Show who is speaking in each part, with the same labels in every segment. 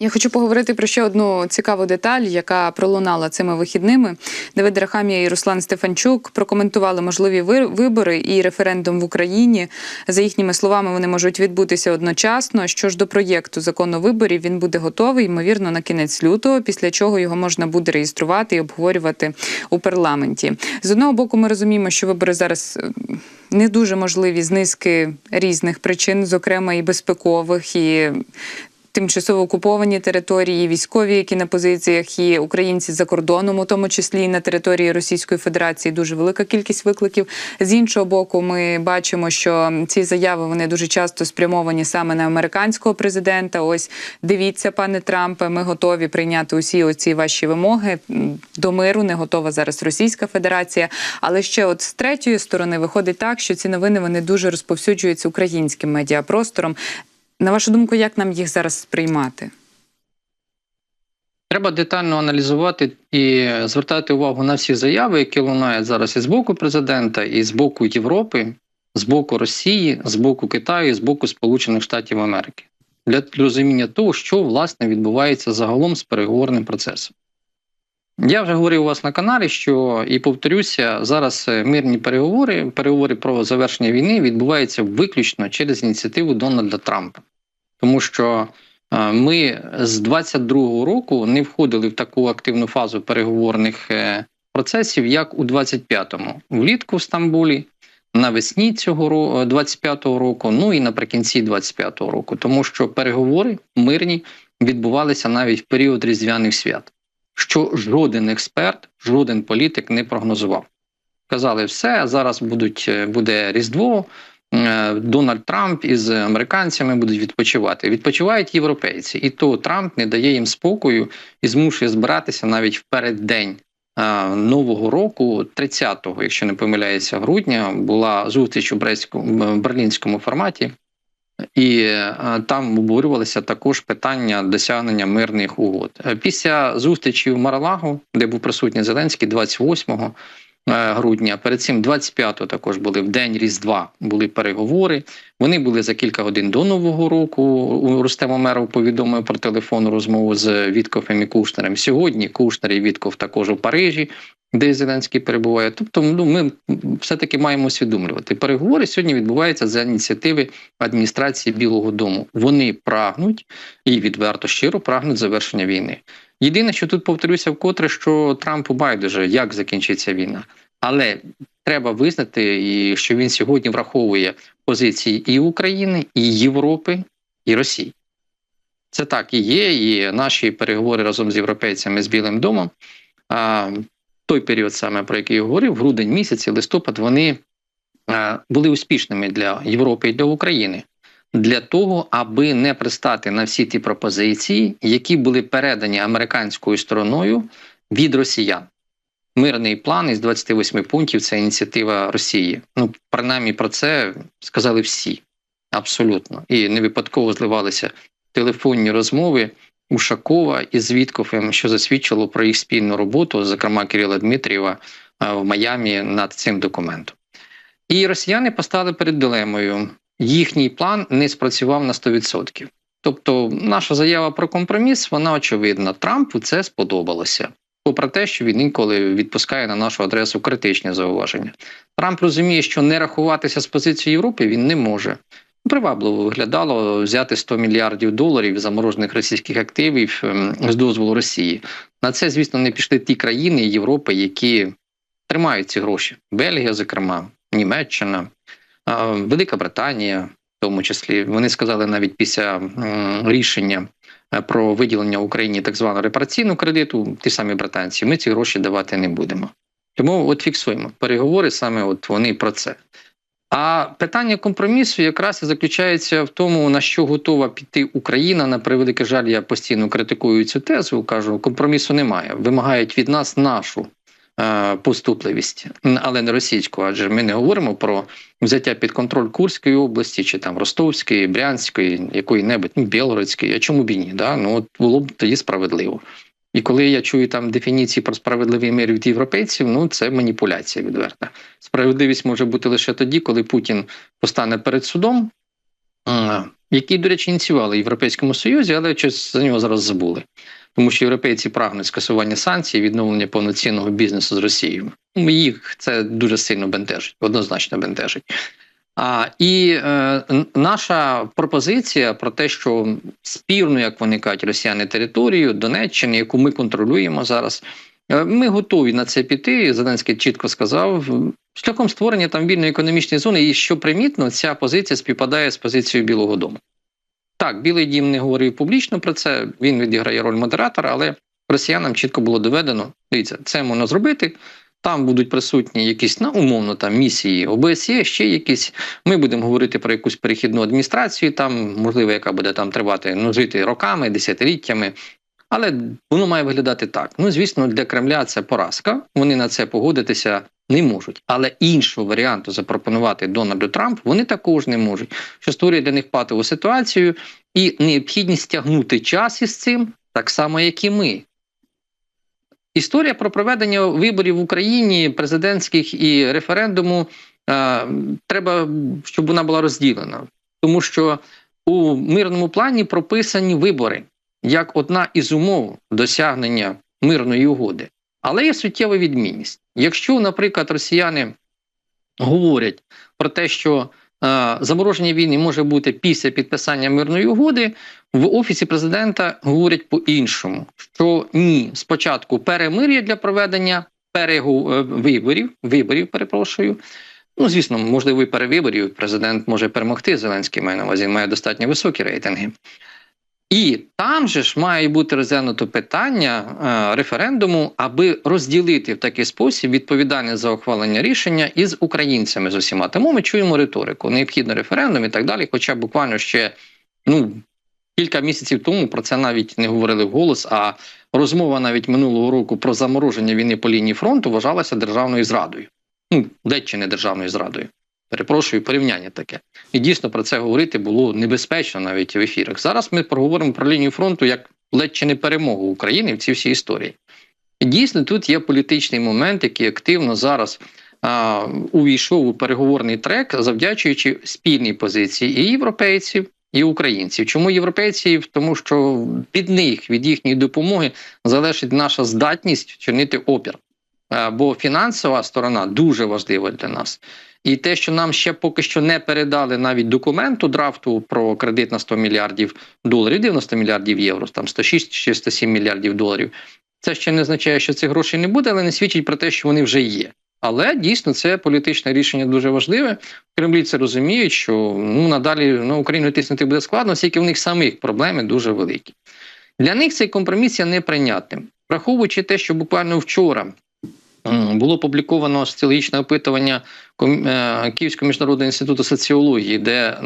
Speaker 1: Я хочу поговорити про ще одну цікаву деталь, яка пролунала цими вихідними. Давид Рахамія і Руслан Стефанчук прокоментували можливі вибори і референдум в Україні. За їхніми словами, вони можуть відбутися одночасно. Що ж до проєкту закону виборів, він буде готовий, ймовірно, на кінець лютого, після чого його можна буде реєструвати і обговорювати у парламенті. З одного боку, ми розуміємо, що вибори зараз. е, Не дуже можливі з низки різних причин, зокрема і безпекових, і тимчасово окуповані території, військові, які на позиціях, і українці за кордоном, у тому числі і на території Російської Федерації, дуже велика кількість викликів. З іншого боку, ми бачимо, що ці заяви вони дуже часто спрямовані саме на американського президента. Ось дивіться, пане Трампе, ми готові прийняти усі оці ваші вимоги до миру. Не готова зараз Російська Федерація. Але ще от з третьої сторони виходить так, що ці новини вони дуже розповсюджуються українським медіапростором. На вашу думку, як нам їх зараз сприймати?
Speaker 2: Треба детально аналізувати і звертати увагу на всі заяви, які лунають зараз і з боку президента, і з боку Європи, з боку Росії, з боку Китаю, і з боку Сполучених Штатів Америки для розуміння того, що власне відбувається загалом з переговорним процесом. Я вже говорив у вас на каналі, що і повторюся, зараз е, мирні переговори, переговори про завершення війни відбуваються виключно через ініціативу Дональда Трампа, тому що е, ми з 22-го року не входили в таку активну фазу переговорних е, процесів, як у 25-му. влітку в Стамбулі, навесні цього ро- е, 25-го року, ну і наприкінці 25-го року, тому що переговори мирні відбувалися навіть в період різдвяних свят що жоден експерт, жоден політик не прогнозував. Казали, все, зараз будуть, е, буде Різдво, е, Дональд Трамп із американцями будуть відпочивати. Відпочивають європейці, і то Трамп не дає їм спокою і змушує збиратися навіть в переддень е, Нового року, 30-го, якщо не помиляюся, грудня, була зустріч у Брестському- берлінському форматі. І е, там обговорювалися також питання досягнення мирних угод. Е, Після зустрічі в Маралагу, де був присутній Зеленський, 28 е, грудня. Перед цим 25-го також були в день Різдва. Були переговори. Вони були за кілька годин до Нового року. Рустем Омеров повідомив про телефонну розмову з Віткофем і Кушнером. Сьогодні Кушнер і Вітков також у Парижі. Де Зеленський перебуває, тобто ну ми все-таки маємо усвідомлювати. Переговори сьогодні відбуваються за ініціативи адміністрації Білого Дому. Вони прагнуть і відверто щиро прагнуть завершення війни. Єдине, що тут повторюся вкотре, що Трампу байдуже, як закінчиться війна, але треба визнати, і що він сьогодні враховує позиції і України, і Європи, і Росії. Це так і є. І наші переговори разом з європейцями з Білим домом. Той період, саме про який я говорив, грудень місяць, і листопад, вони е, були успішними для Європи і для України для того, аби не пристати на всі ті пропозиції, які були передані американською стороною від росіян. Мирний план із 28 пунктів це ініціатива Росії. Ну, принаймні про це сказали всі абсолютно. І не випадково зливалися телефонні розмови Ушакова із Віткофем, що засвідчило про їх спільну роботу, зокрема Кирила Дмитрієва е, в Майамі над цим документом. І росіяни постали перед дилемою. Їхній план не спрацював на 100%. Тобто, наша заява про компроміс, вона очевидна. Трампу це сподобалося. Попри те, що він інколи відпускає на нашу адресу критичні зауваження. Трамп розуміє, що не рахуватися з позицією Європи він не може. Привабливо виглядало взяти 100 мільярдів доларів заморожених російських активів ем, з дозволу Росії. На це, звісно, не пішли ті країни Європи, які тримають ці гроші. Бельгія, зокрема, Німеччина, Велика Британія, в тому числі. Вони сказали навіть після рішення е, про виділення Україні так званого репараційного кредиту, ті самі британці, ми ці гроші давати не будемо. Тому от фіксуємо переговори саме от вони про це. А питання компромісу якраз і заключається в тому, на що готова піти Україна. На превеликий жаль, я постійно критикую цю тезу. кажу, компромісу немає. Вимагають від нас нашу е, поступливість, але не російську, адже ми не говоримо про взяття під контроль Курської області чи там Ростовської, Брянської, якої-небудь ну, Білгородської. А чому б і ні? Да? Ну от було б тоді справедливо. І коли я чую там дефініції про справедливий мир від європейців, ну це маніпуляція відверта. Справедливість може бути лише тоді, коли Путін постане перед судом який, до речі, ініціювали в Європейському Союзі, але щось за нього зараз забули. Тому що європейці прагнуть скасування санкцій, відновлення повноцінного бізнесу з Росією. Їх це дуже сильно бентежить, однозначно бентежить. А, і е, наша пропозиція про те, що спірну, як вони кажуть, росіяни територію Донеччини, яку ми контролюємо зараз, е, ми готові на це піти. Зеленський чітко сказав, шляхом створення там вільної економічної зони. І що примітно, ця позиція співпадає з позицією Білого Дому. Так, Білий Дім не говорив публічно про це. Він відіграє роль модератора, але росіянам чітко було доведено. Дивіться, це можна зробити. Там будуть присутні якісь ну, умовно там місії ОБСЄ, ще якісь. Ми будемо говорити про якусь перехідну адміністрацію, там можливо, яка буде там тривати ну, жити роками, десятиліттями. Але воно має виглядати так. Ну, звісно, для Кремля це поразка. Вони на це погодитися не можуть. Але іншого варіанту запропонувати Дональду Трампу вони також не можуть, що створює для них патову ситуацію і необхідність тягнути час із цим, так само, як і ми. Історія про проведення виборів в Україні, президентських і референдуму, е, треба, щоб вона була розділена. Тому що у мирному плані прописані вибори як одна із умов досягнення мирної угоди. Але є суттєва відмінність. Якщо, наприклад, росіяни говорять про те, що замороження війни може бути після підписання мирної угоди, в офісі президента говорять по-іншому, що ні, спочатку перемир'я для проведення е, виборів, виборів, перепрошую. Ну, звісно, можливо, і перевиборів президент може перемогти. Зеленський має на увазі, має достатньо високі рейтинги. І там же ж має бути розглянуто питання е, референдуму, аби розділити в такий спосіб відповідальність за ухвалення рішення із українцями з усіма. Тому ми чуємо риторику, необхідно референдум і так далі. Хоча буквально ще ну кілька місяців тому про це навіть не говорили вголос. А розмова навіть минулого року про замороження війни по лінії фронту вважалася державною зрадою. Ну, ледь чи не державною зрадою. Перепрошую, порівняння таке. І дійсно про це говорити було небезпечно навіть в ефірах. Зараз ми проговоримо про лінію фронту як ледь чи не перемогу України в цій всій історії. І дійсно тут є політичний момент, який активно зараз а, увійшов у переговорний трек, завдячуючи спільній позиції і європейців, і українців. Чому європейців? Тому що від них, від їхньої допомоги, залежить наша здатність вчинити опір. Бо фінансова сторона дуже важлива для нас. І те, що нам ще поки що не передали навіть документу драфту про кредит на 100 мільярдів доларів, 90 мільярдів євро, там 106 чи 107 мільярдів доларів. Це ще не означає, що цих грошей не буде, але не свідчить про те, що вони вже є. Але дійсно це політичне рішення дуже важливе. Кремлі це розуміють, що ну надалі на Україну тиснути буде складно, оскільки в них самих проблеми дуже великі. Для них цей компроміс є неприйнятним, враховуючи те, що буквально вчора було опубліковано соціологічне опитування е, Київського міжнародного інституту соціології, де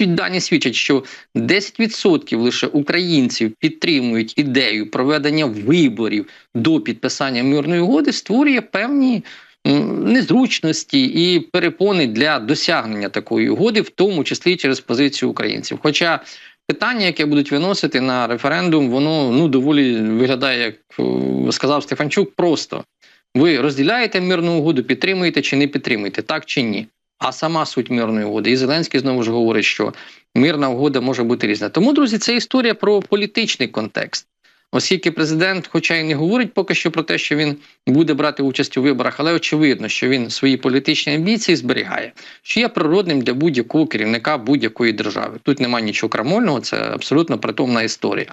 Speaker 2: дані свідчать, що 10% лише українців підтримують ідею проведення виборів до підписання мирної угоди, створює певні незручності і перепони для досягнення такої угоди, в тому числі через позицію українців. Хоча питання, яке будуть виносити на референдум, воно ну доволі виглядає, як е, сказав Стефанчук, просто. Ви розділяєте мирну угоду, підтримуєте чи не підтримуєте, так чи ні? А сама суть мирної угоди. І Зеленський знову ж говорить, що мирна угода може бути різна. Тому, друзі, це історія про політичний контекст. Оскільки президент, хоча й не говорить поки що про те, що він буде брати участь у виборах, але очевидно, що він свої політичні амбіції зберігає, що є природним для будь-якого керівника будь-якої держави. Тут немає нічого крамольного, це абсолютно притомна історія.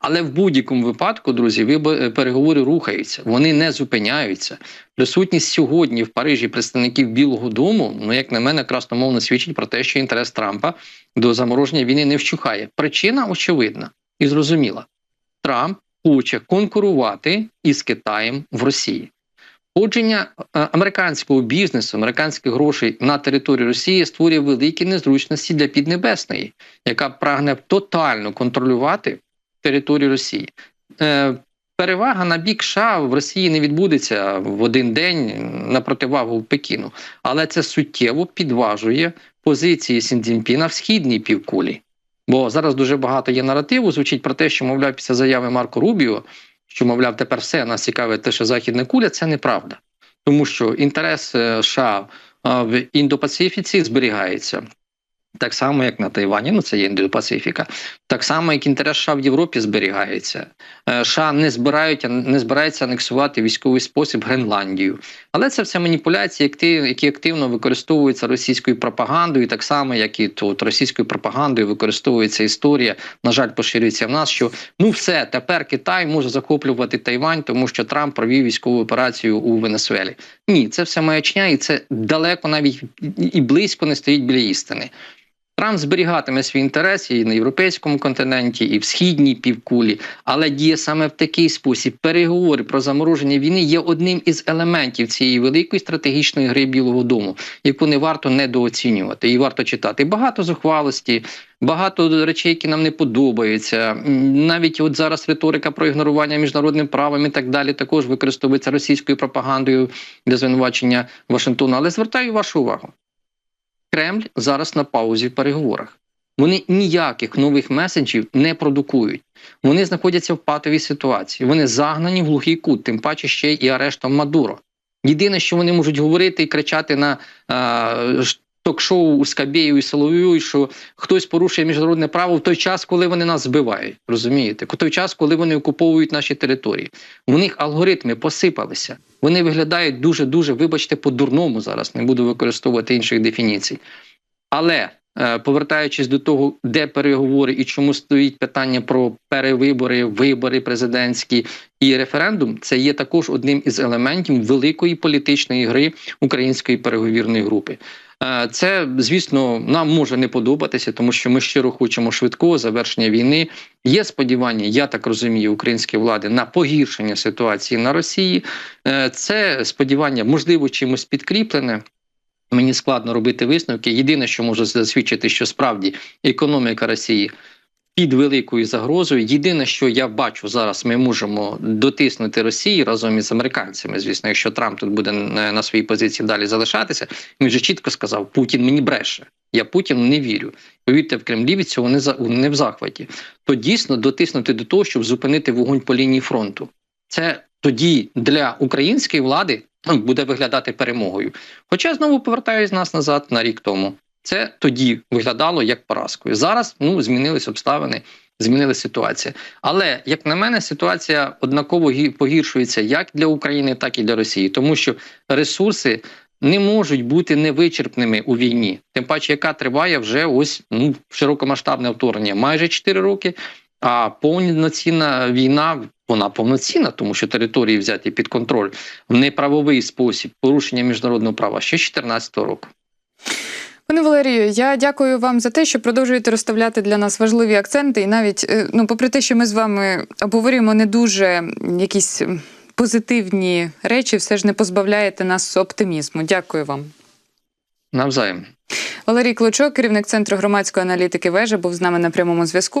Speaker 2: Але в будь-якому випадку, друзі, вибо- переговори рухаються, вони не зупиняються. Присутність сьогодні в Парижі представників Білого Дому, ну як на мене, красномовно свідчить про те, що інтерес Трампа до замороження війни не вщухає. Причина очевидна і зрозуміла. Трамп хоче конкурувати із Китаєм в Росії. Входження е, американського бізнесу, американських грошей на територію Росії створює великі незручності для Піднебесної, яка прагне тотально контролювати територію Росії. Е, Перевага на бік США в Росії не відбудеться в один день на противагу Пекіну, але це суттєво підважує позиції Сіндзінпіна в східній півкулі. Бо зараз дуже багато є наративу, звучить про те, що, мовляв, після заяви Марко Рубіо, що, мовляв, тепер все нас цікавить те, що Західна куля, це неправда. Тому що інтерес е, США в Індопацифіці зберігається. Так само, як на Тайвані, ну це є Індо-Пасифіка, так само, як інтерес США в Європі зберігається. Е, США не збирають, не збирається анексувати військовий спосіб Гренландію. Але це все маніпуляції, які активно використовуються російською пропагандою, так само, як і тут російською пропагандою використовується історія. На жаль, поширюється в нас, що ну все, тепер Китай може захоплювати Тайвань, тому що Трамп провів військову операцію у Венесуелі. Ні, це все маячня, і це далеко навіть і близько не стоїть біля істини. Трамп зберігатиме свій інтерес і на європейському континенті, і в східній півкулі, але діє саме в такий спосіб. Переговори про замороження війни є одним із елементів цієї великої стратегічної гри Білого Дому, яку не варто недооцінювати. І варто читати багато зухвалості, багато речей, які нам не подобаються. Навіть от зараз риторика про ігнорування міжнародним правом і так далі також використовується російською пропагандою для звинувачення Вашингтона. Але звертаю вашу увагу. Кремль зараз на паузі в переговорах. Вони ніяких нових меседжів не продукують. Вони знаходяться в патовій ситуації. Вони загнані в глухий кут, тим паче ще і арештом Мадуро. Єдине, що вони можуть говорити і кричати на ш- ток-шоу у Скабєю і Соловію, що хтось порушує міжнародне право в той час, коли вони нас збивають. Розумієте? В той час, коли вони окуповують наші території. У них алгоритми посипалися. Вони виглядають дуже дуже, вибачте, по-дурному зараз. Не буду використовувати інших дефініцій. Але е, повертаючись до того, де переговори і чому стоїть питання про перевибори, вибори президентські і референдум, це є також одним із елементів великої політичної гри української переговірної групи. Е, Це, звісно, нам може не подобатися, тому що ми щиро хочемо швидкого завершення війни. Є сподівання, я так розумію, української влади на погіршення ситуації на Росії. Е, Це сподівання, можливо, чимось підкріплене. Мені складно робити висновки. Єдине, що можу засвідчити, що справді економіка Росії під великою загрозою. Єдине, що я бачу зараз, ми можемо дотиснути Росії разом із американцями. Звісно, якщо Трамп тут буде на своїй позиції далі залишатися, він вже чітко сказав: Путін мені бреше. Я Путіну не вірю. Повірте, в Кремлі від цього не за не в захваті. То дійсно дотиснути до того, щоб зупинити вогонь по лінії фронту. Це тоді для української влади ну, буде виглядати перемогою. Хоча знову повертаюсь нас назад на рік тому. Це тоді виглядало як поразкою. Зараз ну змінились обставини, змінилася ситуація. Але як на мене, ситуація однаково погіршується як для України, так і для Росії, тому що ресурси не можуть бути невичерпними у війні, тим паче, яка триває вже ось ну широкомасштабне вторгнення, майже 4 роки. А повноцінна війна вона повноцінна, тому що території взяті під контроль в неправовий спосіб порушення міжнародного права ще з 2014 року.
Speaker 1: Пане Валерію, я дякую вам за те, що продовжуєте розставляти для нас важливі акценти. І навіть, е, ну, попри те, що ми з вами обговорюємо не дуже якісь позитивні речі, все ж не позбавляєте нас оптимізму. Дякую вам.
Speaker 2: Навзаєм.
Speaker 1: Валерій Клочок, керівник центру громадської аналітики вежа, був з нами на прямому зв'язку.